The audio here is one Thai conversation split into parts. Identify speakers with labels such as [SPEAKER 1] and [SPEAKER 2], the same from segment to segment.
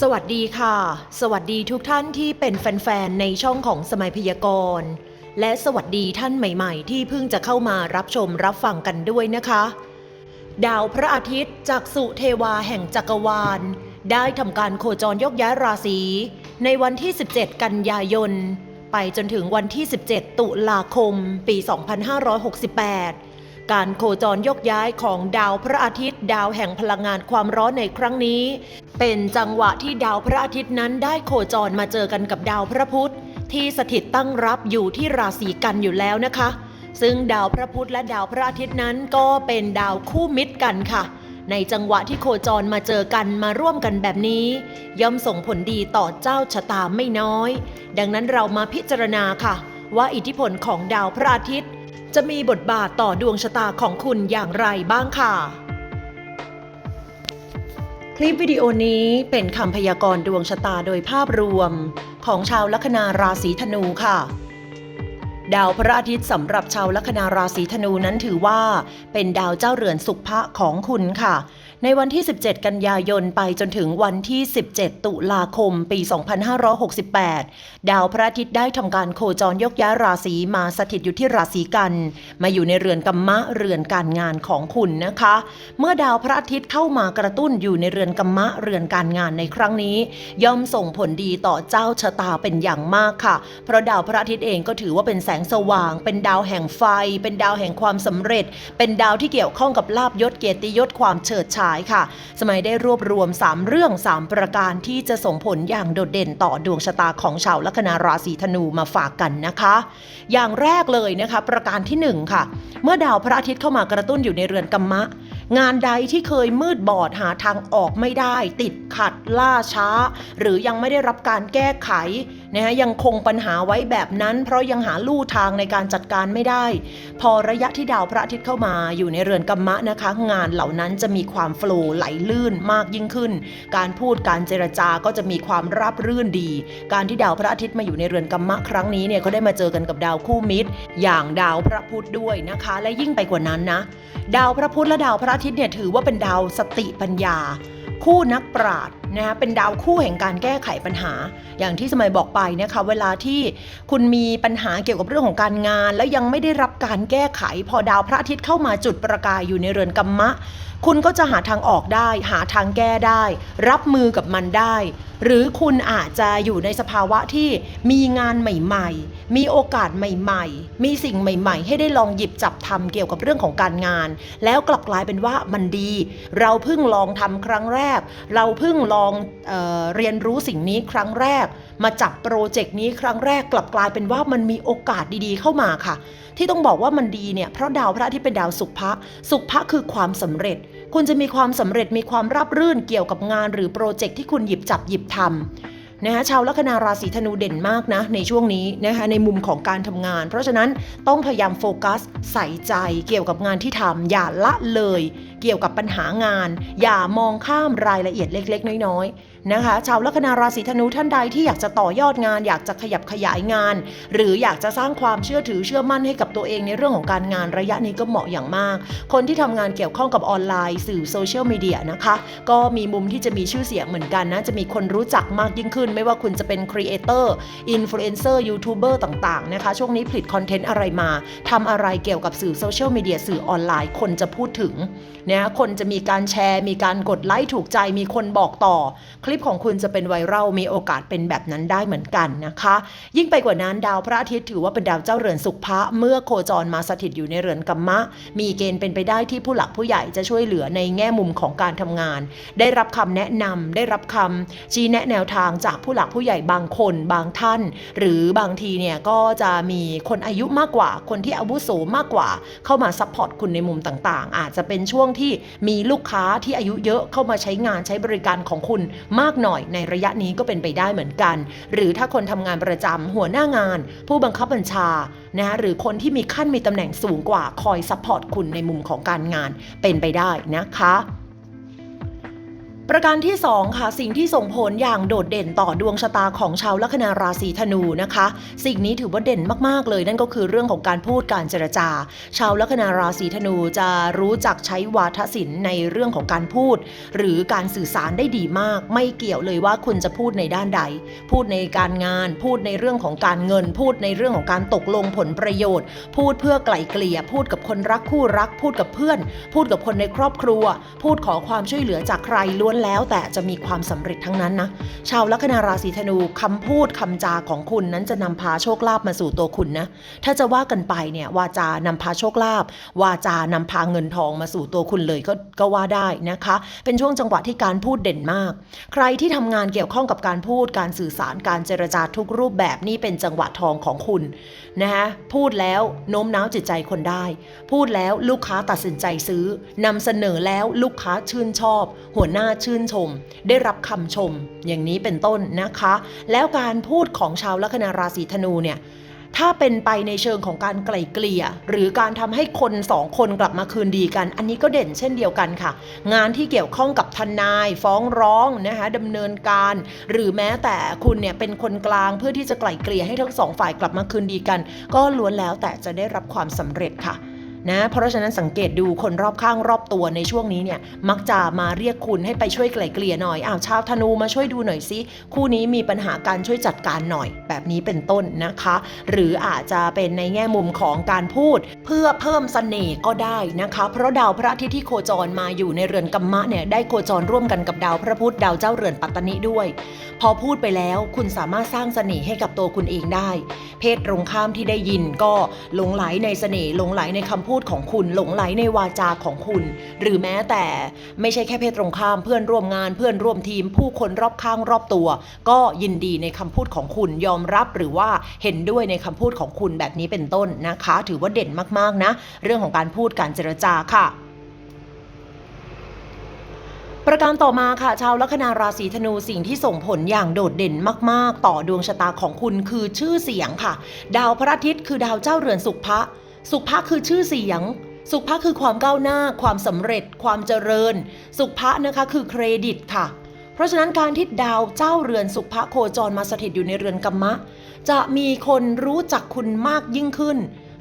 [SPEAKER 1] สวัสดีค่ะ สวัสดีทุกท่านที่เป็นแฟนๆ ในช่องของสมัยพยากรณ์ และสวัสดีท่านใหม่ๆ ที่เพิ่งจะเข้ามารับชมรับฟังกันด้วยนะคะ ดาวพระอาทิตย์จากสุเทวาแห่งจักรวาล ได้ทำการโคจรยกย้ายราศี ในวันที่ 17 กันยายน ไปจนถึงวันที่ 17 ตุลาคม ปี 2568 การโคจรยกย้ายของดาวพระอาทิตย์ ดาวแห่งพลังงานความร้อนในครั้งนี้ เป็นจังหวะที่ดาวพระอาทิตย์นั้นได้โคจรมาเจอกันกับดาวพระพุธที่สถิตตั้งรับอยู่ที่ราศีกันอยู่แล้วนะคะ ซึ่งดาวพระพุธและดาวพระอาทิตย์นั้นก็เป็นดาวคู่มิตรกันค่ะ ในจังหวะที่โคจรมาเจอกันมาร่วมกันแบบนี้ ย่อมส่งผลดีต่อเจ้าชะตาไม่น้อย ดังนั้นเรามาพิจารณาค่ะ ว่าอิทธิพลของดาวพระอาทิตย์ จะมีบทบาทต่อดวงชะตาของคุณอย่างไรบ้างค่ะ คลิปวิดีโอนี้เป็นคำพยากรณ์ดวงชะตาโดยภาพรวม ของชาวลัคนาราศีธนูค่ะ ดาวพระอาทิตย์สำหรับชาวลัคนาราศีธนูนั้นถือว่า เป็นดาวเจ้าเรือนสุภะของคุณค่ะ ในวันที่ 17 กันยายนไปจนถึงวันที่ 17 ตุลาคมปี 2568 ดาวพระอาทิตย์ได้ทำการโคจรยกย้ายราศีมาสถิตอยู่ที่ราศีกัน มาอยู่ในเรือนกัมมะเรือนการงานของคุณนะคะ เมื่อดาวพระอาทิตย์เข้ามากระตุ้นอยู่ในเรือนกัมมะเรือนการงานในครั้งนี้ ย่อมส่งผลดีต่อเจ้าชะตาเป็นอย่างมากค่ะ เพราะดาวพระอาทิตย์เองก็ถือว่าเป็นแสงสว่าง เป็นดาวแห่งไฟ เป็นดาวแห่งความสำเร็จ เป็นดาวที่เกี่ยวข้องกับลาบยศเกียรติยศความเฉิดฉายค่ะ สมัยได้รวบรวม 3 เรื่อง 3 ประการที่จะส่งผลอย่างโดดเด่นต่อดวงชะตาของชาวลัคนาราศีธนูมาฝากกันนะคะ อย่างแรกเลยนะคะ ประการที่ 1 ค่ะ เมื่อดาวพระอาทิตย์เข้ามากระตุ้นอยู่ในเรือนกัมมะ งานใดที่เคยมืดบอดหาทางออกไม่ได้ ติดขัดล่าช้า หรือยังไม่ได้รับการแก้ไขนะฮะยังคงปัญหาไว้แบบนั้น เพราะยังหาลู่ทางในการจัดการไม่ได้ พอระยะที่ดาวพระอาทิตย์เข้ามาอยู่ในเรือนกัมมะนะคะ งานเหล่านั้นจะมีความโฟล์ไหลลื่นมากยิ่งขึ้น การพูดการเจรจาก็จะมีความราบรื่นดี การที่ดาวพระอาทิตย์มาอยู่ในเรือนกัมมะครั้งนี้เนี่ยก็ได้มาเจอกันกับดาวคู่มิตร อย่างดาวพระพุธด้วยนะคะ และยิ่งไปกว่านั้นนะ ดาวพระพุธและดาวพระอาทิตย์เนี่ยถือว่าเป็นดาวสติปัญญา คู่นักปราชญ์นะคะเป็นดาวคู่แห่งการแก้ไขปัญหา อย่างที่สมัยบอกไปนะคะเวลาที่คุณมีปัญหาเกี่ยวกับเรื่องของการงาน แล้วยังไม่ได้รับการแก้ไข พอดาวพระอาทิตย์เข้ามาจุดประกายอยู่ในเรือนกัมมะ คุณก็จะหาทางออกได้ หาทางแก้ได้ รับมือกับมันได้หรือคุณอาจจะอยู่ในสภาวะที่มีงานใหม่ๆ มีโอกาสใหม่ๆ มีสิ่งใหม่ๆ ให้ได้ลองหยิบจับทำเกี่ยวกับเรื่องของการงาน แล้วกลับกลายเป็นว่ามันดี เราเพิ่งลองทำครั้งแรก เราเพิ่งลองเออเรียนรู้สิ่งนี้ครั้งแรก มาจับโปรเจกต์นี้ครั้งแรกกลับกลายเป็นว่ามันมีโอกาสดีๆ เข้ามาค่ะ ที่ต้องบอกว่ามันดีเนี่ยเพราะดาวพระอาทิตย์เป็นดาวสุภะสุภะคือความสำเร็จ คุณจะมีความสำเร็จมีความราบรื่นเกี่ยวกับงานหรือโปรเจกต์ที่คุณหยิบจับหยิบทำนะคะชาวลัคนาราศีธนูเด่นมากนะในช่วงนี้นะคะในมุมของการทำงาน เพราะฉะนั้นต้องพยายามโฟกัสใส่ใจเกี่ยวกับงานที่ทำอย่าละเลย เกี่ยวกับปัญหางาน อย่ามองข้ามรายละเอียดเล็ก ๆ น้อยๆนะคะ ชาวลัคนาราศีธนูท่านใดที่อยากจะต่อยอดงาน อยากจะขยับขยายงาน หรืออยากจะสร้างความเชื่อถือเชื่อมั่นให้กับตัวเองในเรื่องของการงานระยะนี้ก็เหมาะอย่างมาก คนที่ทำงานเกี่ยวข้องกับออนไลน์ สื่อโซเชียลมีเดียนะคะก็มีมุมที่จะมีชื่อเสียงเหมือนกันนะจะมีคนรู้จักมากยิ่งขึ้น ไม่ว่าคุณจะเป็นครีเอเตอร์อินฟลูเอนเซอร์ยูทูบเบอร์ต่างๆนะคะช่วงนี้ผลิตคอนเทนต์อะไรมาทำอะไรเกี่ยวกับสื่อโซเชียลมีเดียสื่อออนไลน์คนจะพูดถึงนะคนจะมีการแชร์ มีการกดไลค์ถูกใจ มีคนบอกต่อ คลิปของคุณจะเป็นไวรัลมีโอกาสเป็นแบบนั้นได้เหมือนกันนะคะ ยิ่งไปกว่านั้นดาวพระอาทิตย์ถือว่าเป็นดาวเจ้าเรือนสุขพระเมื่อโคจรมาสถิตอยู่ในเรือนกัมมะ มีเกณฑ์เป็นไปได้ที่ผู้หลักผู้ใหญ่จะช่วยเหลือในแง่มุมของการทำงาน ได้รับคำแนะนำได้รับคำชี้แนะแนวทางจากผู้หลักผู้ใหญ่บางคนบางท่าน หรือบางทีเนี่ยก็จะมีคนอายุมากกว่า คนที่อาวุโสมากกว่า เข้ามาซัพพอร์ตคุณในมุมต่างๆ อาจจะเป็นช่วงที่มีลูกค้าที่อายุเยอะเข้ามาใช้งานใช้บริการของคุณมากหน่อยในระยะนี้ก็เป็นไปได้เหมือนกัน หรือถ้าคนทำงานประจำหัวหน้างาน ผู้บังคับบัญชานะหรือคนที่มีขั้นมีตำแหน่งสูงกว่าคอยซัพพอร์ตคุณในมุมของการงานเป็นไปได้นะคะ ประการที่ 2 ค่ะ สิ่งที่ส่งผลอย่างโดดเด่นต่อดวงชะตาของชาวลัคนาราศีธนูนะคะ สิ่งนี้ถือว่าเด่นมากๆเลย นั่นก็คือเรื่องของการพูดการเจรจา ชาวลัคนาราศีธนูจะรู้จักใช้วาทศิลป์ในเรื่องของการพูด หรือการสื่อสารได้ดีมาก ไม่เกี่ยวเลยว่าคุณจะพูดในด้านใด พูดในการงาน พูดในเรื่องของการเงิน พูดในเรื่องของการตกลงผลประโยชน์ พูดเพื่อไกล่เกลี่ยพูดกับคนรักคู่รัก พูดกับเพื่อน พูดกับคนในครอบครัว พูดขอความช่วยเหลือจากใครล้วนวนแล้วแต่จะมีความสำเร็จทั้งนั้นนะ ชาวลัคนาราศีธนูคำพูดคำจาของคุณนั้นจะนำพาโชคลาภมาสู่ตัวคุณนะ ถ้าจะว่ากันไปเนี่ยวาจานำพาโชคลาภวาจานำพาเงินทองมาสู่ตัวคุณเลยก็ก็ว่าได้นะคะ เป็นช่วงจังหวะที่การพูดเด่นมาก ใครที่ทำงานเกี่ยวข้องกับการพูดการสื่อสารการเจรจาทุกรูปแบบนี่เป็นจังหวะทองของคุณนะคะพูดแล้วโน้มน้าวจิตใจคนได้ พูดแล้วลูกค้าตัดสินใจซื้อนำเสนอแล้วลูกค้าชื่นชอบ หัวหน้าชื่นชม ได้รับคำชม อย่างนี้เป็นต้นนะคะ แล้วการพูดของชาวลัคนาราศีธนูเนี่ยถ้าเป็นไปในเชิงของการไกล่เกลี่ย หรือการทำให้คนสองคนกลับมาคืนดีกัน อันนี้ก็เด่นเช่นเดียวกันค่ะ งานที่เกี่ยวข้องกับทนายฟ้องร้องนะคะดำเนินการ หรือแม้แต่คุณเนี่ยเป็นคนกลางเพื่อที่จะไกล่เกลี่ยให้ทั้งสองฝ่ายกลับมาคืนดีกัน ก็ล้วนแล้วแต่จะได้รับความสำเร็จค่ะ นะเพราะฉะนั้นสังเกตดูคนรอบข้างรอบตัวในช่วงนี้เนี่ยมักจะมาเรียกคุณให้ไปช่วยไกล่เกลี่ยหน่อยอ้าวชาวธนูมาช่วยดูหน่อยสิคู่นี้มีปัญหาการช่วยจัดการหน่อย แบบนี้เป็นต้นนะคะ หรืออาจจะเป็นในแง่มุมของการพูด เพื่อเพิ่มเสน่ห์ก็ได้นะคะ เพราะดาวพระอาทิตย์ที่โคจรมาอยู่ในเรือนกัมมะเนี่ยได้โคจรร่วมกันกับดาวพระพุธดาวเจ้าเรือนปัตตนิด้วย พอพูดไปแล้วคุณสามารถสร้างเสน่ห์ให้กับตัวคุณเองได้ เพศตรงข้ามที่ได้ยินก็หลงไหลในเสน่ห์หลงไหลในคำพูดูดของคุณหลงไหลในวาจาของคุณ หรือแม้แต่ไม่ใช่แค่เพศตรงข้ามเพื่อนร่วมงานเพื่อนร่วมทีม ผู้คนรอบข้างรอบตัว ก็ยินดีในคำพูดของคุณยอมรับหรือว่าเห็นด้วยในคำพูดของคุณแบบนี้เป็นต้นนะคะ ถือว่าเด่นมากๆนะ เรื่องของการพูดการเจรจาค่ะประการต่อมาค่ะ ชาวลัคนาราศีธนูสิ่งที่ส่งผลอย่างโดดเด่นมาก ๆ ต่อดวงชะตาของคุณคือชื่อเสียงค่ะ ดาวพระอาทิตย์คือดาวเจ้าเรือนสุภะ สุภะคือชื่อเสียง สุภะคือความก้าวหน้า ความสำเร็จ ความเจริญ สุภะนะคะคือเครดิตค่ะ เพราะฉะนั้นการที่ดาวเจ้าเรือนสุภะโคจรมาสถิตอยู่ในเรือนกัมมะ จะมีคนรู้จักคุณมากยิ่งขึ้น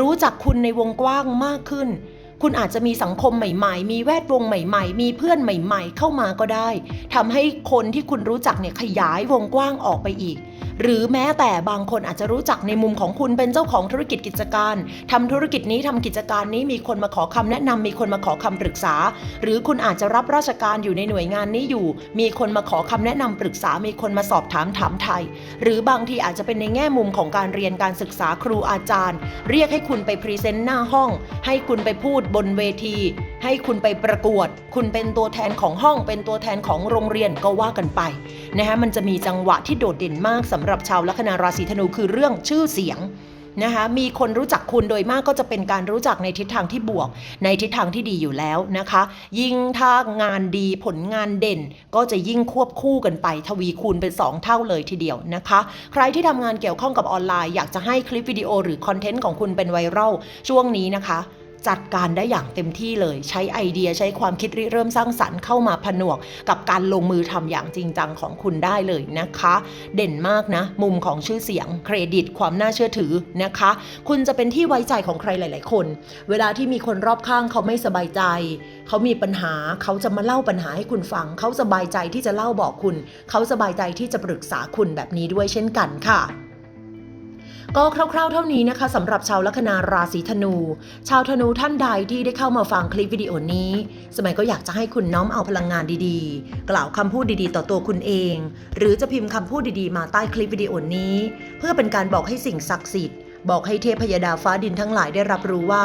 [SPEAKER 1] รู้จักคุณในวงกว้างมากขึ้นคุณอาจจะมีสังคมใหม่ๆ มีแวดวงใหม่ ๆ มีเพื่อนใหม่ ๆ เข้ามาก็ได้ทำให้คนที่คุณรู้จักเนี่ยขยายวงกว้างออกไปอีก หรือแม้แต่บางคนอาจจะรู้จักในมุมของคุณเป็นเจ้าของธุรกิจกิจการทำธุรกิจนี้ทำกิจการนี้มีคนมาขอคำแนะนำมีคนมาขอคำปรึกษา หรือคุณอาจจะรับราชการอยู่ในหน่วยงานนี้อยู่ มีคนมาขอคำแนะนำปรึกษา มีคนมาสอบถามถามไทย หรือบางทีอาจจะเป็นในแง่มุมของการเรียนการศึกษาครูอาจารย์ เรียกให้คุณไปพรีเซนต์หน้าห้อง ให้คุณไปพูดบนเวที ให้คุณไปประกวด คุณเป็นตัวแทนของห้องเป็นตัวแทนของโรงเรียนก็ว่ากันไปนะคะมันจะมีจังหวะที่โดดเด่นมากสำหรับชาวลัคนาราศีธนูคือเรื่องชื่อเสียงนะคะมีคนรู้จักคุณโดยมากก็จะเป็นการรู้จักในทิศทางที่บวก ในทิศทางที่ดีอยู่แล้วนะคะ ยิ่งถ้างานดีผลงานเด่น ก็จะยิ่งควบคู่กันไปทวีคูณเป็น 2 เท่าเลยทีเดียวนะคะ ใครที่ทำงานเกี่ยวข้องกับออนไลน์อยากจะให้คลิปวิดีโอหรือคอนเทนต์ของคุณเป็นไวรัลช่วงนี้นะคะ จัดการได้อย่างเต็มที่เลย ใช้ไอเดียใช้ความคิดริเริ่มสร้างสรรค์เข้ามาผนวก กับการลงมือทำอย่างจริงจังของคุณได้เลยนะคะ เด่นมากนะ มุมของชื่อเสียงเครดิต ความน่าเชื่อถือนะคะ คุณจะเป็นที่ไว้ใจของใครหลาย ๆ คน เวลาที่มีคนรอบข้างเขาไม่สบายใจ เขามีปัญหาเขาจะมาเล่าปัญหาให้คุณฟัง เขาสบายใจที่จะเล่าบอกคุณ เขาสบายใจที่จะปรึกษาคุณแบบนี้ด้วยเช่นกันค่ะ ก็คร่าวๆเท่านี้นะคะสำหรับชาวลัคนาราศีธนู ชาวธนูท่านใดที่ได้เข้ามาฟังคลิปวิดีโอนี้ สมัยก็อยากจะให้คุณน้อมเอาพลังงานดีๆ กล่าวคำพูดดีๆ ต่อตัวคุณเอง หรือจะพิมพ์คำพูดดีๆ มาใต้คลิปวิดีโอนี้ เพื่อเป็นการบอกให้สิ่งศักดิ์สิทธิ์บอกให้เทพยดาฟ้าดินทั้งหลายได้รับรู้ว่า